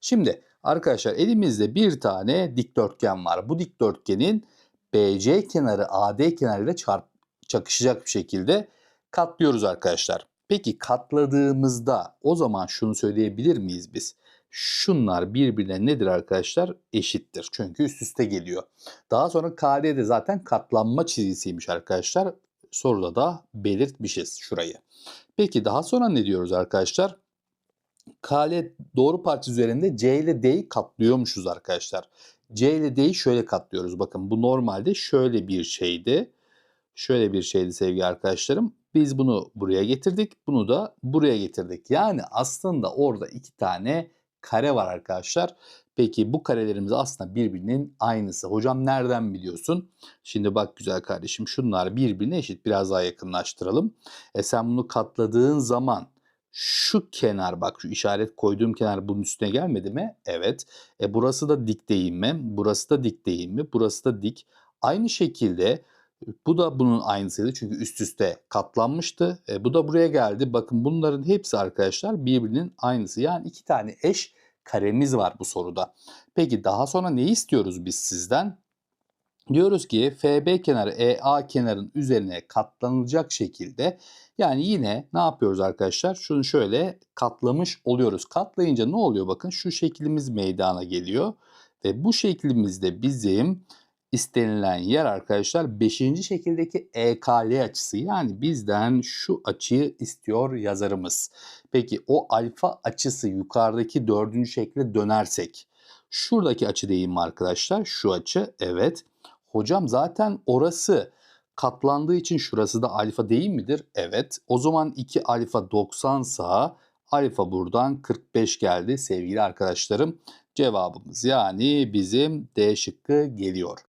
Şimdi arkadaşlar elimizde bir tane dikdörtgen var. Bu dikdörtgenin BC kenarı AD kenarıyla çarp çakışacak bir şekilde katlıyoruz arkadaşlar. Peki katladığımızda o zaman şunu söyleyebilir miyiz biz? Şunlar birbirine nedir arkadaşlar? Eşittir. Çünkü üst üste geliyor. Daha sonra KD de zaten katlanma çizgisiymiş arkadaşlar. Soruda da belirtmişiz şurayı. Peki daha sonra ne diyoruz arkadaşlar? KL doğru parça üzerinde C ile D'yi katlıyormuşuz arkadaşlar. C ile D'yi şöyle katlıyoruz. Bakın bu normalde şöyle bir şeydi. Şöyle bir şeydi sevgili arkadaşlarım. Biz bunu buraya getirdik. Bunu da buraya getirdik. Yani aslında orada iki tane kare var arkadaşlar. Peki bu karelerimiz aslında birbirinin aynısı. Hocam nereden biliyorsun? Şimdi bak güzel kardeşim şunlar birbirine eşit. Biraz daha yakınlaştıralım. E sen bunu katladığın zaman şu kenar bak şu işaret koyduğum kenar bunun üstüne gelmedi mi? Evet. E burası da dik değil mi? Burası da dik değil mi? Burası da dik. Aynı şekilde bu da bunun aynısıydı çünkü üst üste katlanmıştı. E, bu da buraya geldi. Bakın bunların hepsi arkadaşlar birbirinin aynısı. Yani iki tane eş karemiz var bu soruda. Peki daha sonra ne istiyoruz biz sizden? Diyoruz ki FB kenarı EA kenarın üzerine katlanılacak şekilde yani yine ne yapıyoruz arkadaşlar? Şunu şöyle katlamış oluyoruz. Katlayınca ne oluyor? Bakın şu şeklimiz meydana geliyor. Ve bu şeklimizde bizim istenilen yer arkadaşlar 5. şekildeki EKL açısı. Yani bizden şu açıyı istiyor yazarımız. Peki o alfa açısı yukarıdaki dördüncü şekle dönersek. Şuradaki açı değil arkadaşlar? Şu açı evet. Hocam zaten orası katlandığı için şurası da alfa değil midir? Evet. O zaman 2 alfa 90 sa alfa buradan 45 geldi sevgili arkadaşlarım. Cevabımız yani bizim D şıkkı geliyor.